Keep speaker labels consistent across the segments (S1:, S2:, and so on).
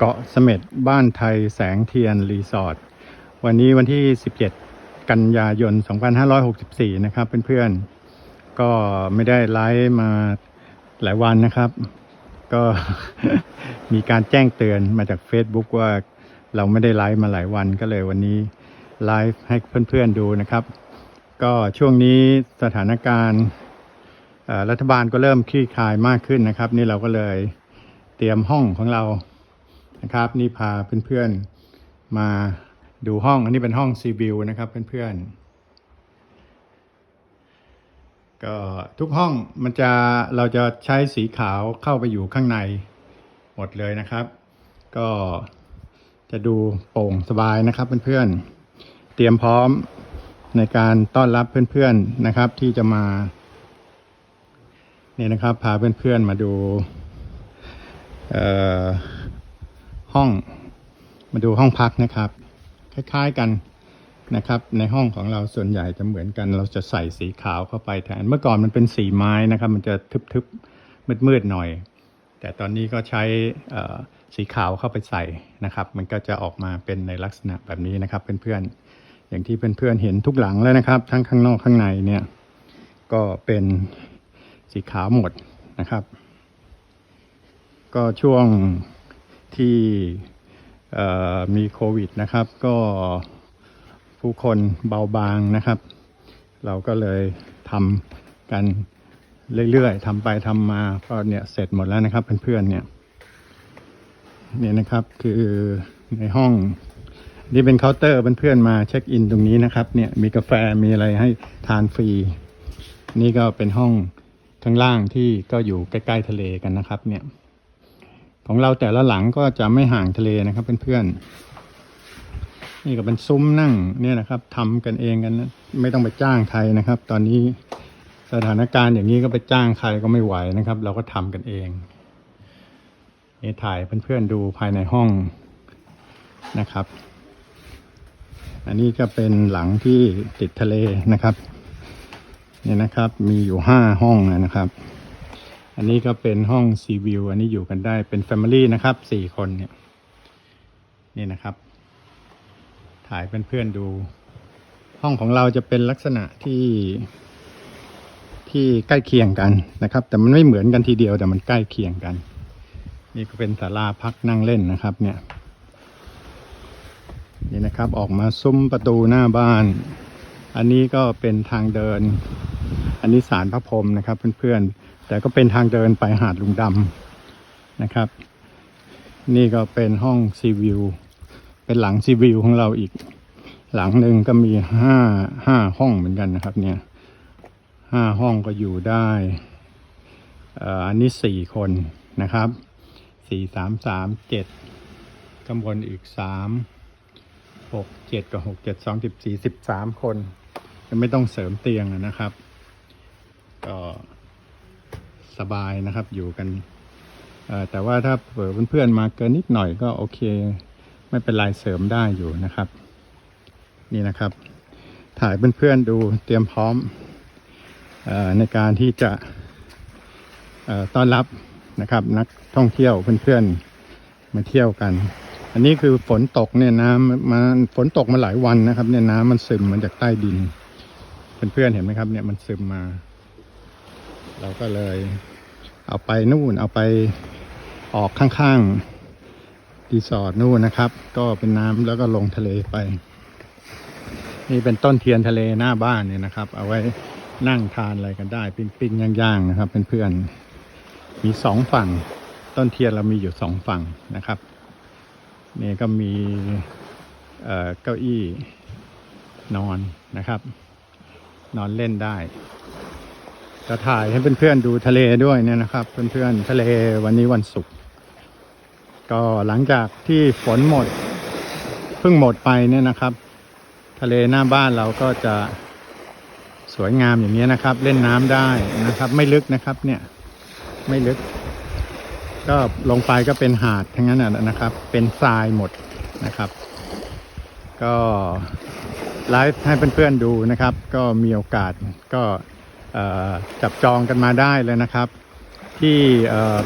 S1: เกาะเสม็ดบ้านไทยแสงเทียนรีสอร์ทวันนี้วันที่ 17 กันยายน 2564 นะครับเพื่อนๆ ก็ไม่ได้ไลฟ์มาหลายวันนะครับ ก็มีการแจ้งเตือนมาจาก Facebook ว่าเราไม่ได้ไลฟ์มาหลายวันก็เลยวันนี้ไลฟ์ให้เพื่อนๆดูนะครับ ก็ช่วงนี้สถานการณ์รัฐบาลก็เริ่มคลี่คลายมากขึ้นนะครับ นี่เราก็เลยเตรียมห้องของเรา นะครับ นี่พาเพื่อนๆมาดูห้อง อันนี้เป็นห้องซีวิวนะครับเพื่อนๆ ก็ทุกห้องมันจะเราจะใช้สีขาวเข้าไปอยู่ข้างในหมดเลยนะครับ ก็จะดูโปร่งสบายนะครับเพื่อนๆ เตรียมพร้อมในการต้อนรับเพื่อนๆนะครับที่จะมานี่นะครับพาเพื่อนๆมาดู เอ่อ ห้องมาดูห้องพักนะครับ คล้ายๆกันนะครับ ในห้องของเราส่วนใหญ่จะเหมือนกัน เราจะใส่สีขาวเข้าไปแทนเมื่อก่อนมันเป็นสีไม้นะครับ มันจะทึบๆมืดๆหน่อย แต่ตอนนี้ก็ใช้สีขาวเข้าไปใส่นะครับ มันก็จะออกมาเป็นในลักษณะแบบนี้นะครับเพื่อนๆอย่างที่เพื่อนๆเห็นทุกหลังแล้วนะครับ ทั้งข้างนอกข้างในเนี่ยก็เป็นสีขาวหมดนะครับ ก็ช่วง ที่มีโควิดนะครับ ก็ผู้คนเบาบางนะครับ เราก็เลยทำกันเรื่อยๆทำไปทำมาก็เนี่ยเสร็จหมดแล้วนะครับเพื่อนๆเนี่ยเนี่ยนะครับคือในห้องนี่เป็นเคาน์เตอร์เพื่อนๆมาเช็คอินตรงนี้นะครับเนี่ยมีกาแฟมีอะไรให้ทานฟรี นี่ก็เป็นห้องข้างล่างที่ก็อยู่ใกล้ๆทะเลกันนะครับเนี่ย ของเราแต่ละหลังก็จะไม่ห่างทะเลนะครับเพื่อนๆนี่ก็เป็นซุ้มนั่งเนี่ยนะครับทำกันเองกันนะไม่ต้องไปจ้างใครนะครับ ตอนนี้สถานการณ์อย่างนี้ก็ไปจ้างใครก็ไม่ไหวนะครับ เราก็ทำกันเองนี่ถ่ายเพื่อนๆดูภายในห้องนะครับ อันนี้ก็เป็นหลังที่ติดทะเลนะครับ เนี่ยนะครับ มีอยู่ห้าห้องนะครับ อันนี้ก็เป็นห้องซีวิวอันนี้อยู่กันได้เป็นแฟมิลี่นะครับสี่คนเนี่ยนี่นะครับ ถ่ายเป็นเพื่อนๆดู ห้องของเราจะเป็นลักษณะที่ที่ใกล้เคียงกันนะครับ แต่มันไม่เหมือนกันทีเดียวแต่มันใกล้เคียงกัน นี่ก็เป็นศาลาพักนั่งเล่นนะครับ เนี่ย นี่นะครับออกมาซุ้มประตูหน้าบ้าน อันนี้ก็เป็นทางเดิน อันนี้สารพระพรหมนะครับเพื่อนๆ แต่ก็เป็นทางเดินไปหาดลุงดำนะครับ นี่ก็เป็นห้องซีวิว เป็นหลังซีวิวของเราอีก หลังหนึ่งก็มีห้าห้าห้องเหมือนกันนะครับ เนี่ยห้าห้องก็อยู่ได้อันนี้สี่คนนะครับสี่สามสามเจ็ดข้างบนอีกสามหกเจ็ดกับหกเจ็ดสองสิบสี่สิบสามคนยังไม่ต้องเสริมเตียงนะครับ สบายนะครับ อยู่กันแต่ว่าถ้าเพื่อนๆมาเกินนิดหน่อยก็โอเค ไม่เป็นไรเสริมได้อยู่นะครับ นี่นะครับ ถ่ายเพื่อนๆดูเตรียมพร้อมอในการที่จะต้อนรับนะครับ นักท่องเที่ยวเพื่อนๆมาเที่ยวกัน อันนี้คือฝนตกเนี่ยน้ำมันฝนตกมาหลายวันนะครับ เนี่ยน้ำมันซึมมาจากใต้ดิน เพื่อนๆเห็นไหมครับ เนี่ยมันซึมมา เราก็เลยเอาไปนู่นเอาไปออกข้างๆรีสอร์ทนู่นนะครับ ก็เป็นน้ำแล้วก็ลงทะเลไป นี่เป็นต้นเทียนทะเลหน้าบ้านเนี่ยนะครับ เอาไว้นั่งทานอะไรกันได้ ปิ้งๆย่างๆนะครับเพื่อนๆมีสองฝั่ง ต้นเทียนเรามีอยู่สองฝั่งนะครับนี่ก็มีเอ่อเก้าอี้นอนนะครับ นอนเล่นได้ จะถ่ายให้เพื่อนๆดูทะเลด้วยเนี่ยนะครับ เพื่อนๆทะเลวันนี้วันศุกร์ก็หลังจากที่ฝนหมดเพิ่งหมดไปเนี่ยนะครับ ทะเลหน้าบ้านเราก็จะสวยงามอย่างนี้นะครับ เล่นน้ำได้นะครับ ไม่ลึกนะครับเนี่ยไม่ลึก ก็ลงไปก็เป็นหาดทั้งนั้นนะนะครับ เป็นทรายหมดนะครับ ก็ไลฟ์ให้เพื่อนๆดูนะครับ ก็มีโอกาสก็ จับจองกันมาได้เลยนะครับ ที่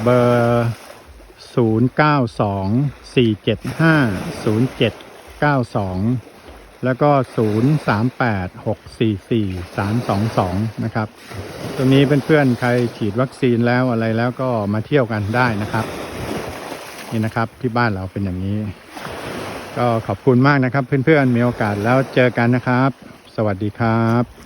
S1: เบอร์ 0924750792 แล้วก็ 0386443322 นะครับ ตรงนี้เพื่อนๆใครฉีดวัคซีนแล้วอะไรแล้วก็มาเที่ยวกันได้นะครับ นี่นะครับที่บ้านเราเป็นอย่างนี้ ก็ขอบคุณมากนะครับเพื่อนๆมีโอกาสแล้วเจอกันนะครับ สวัสดีครับ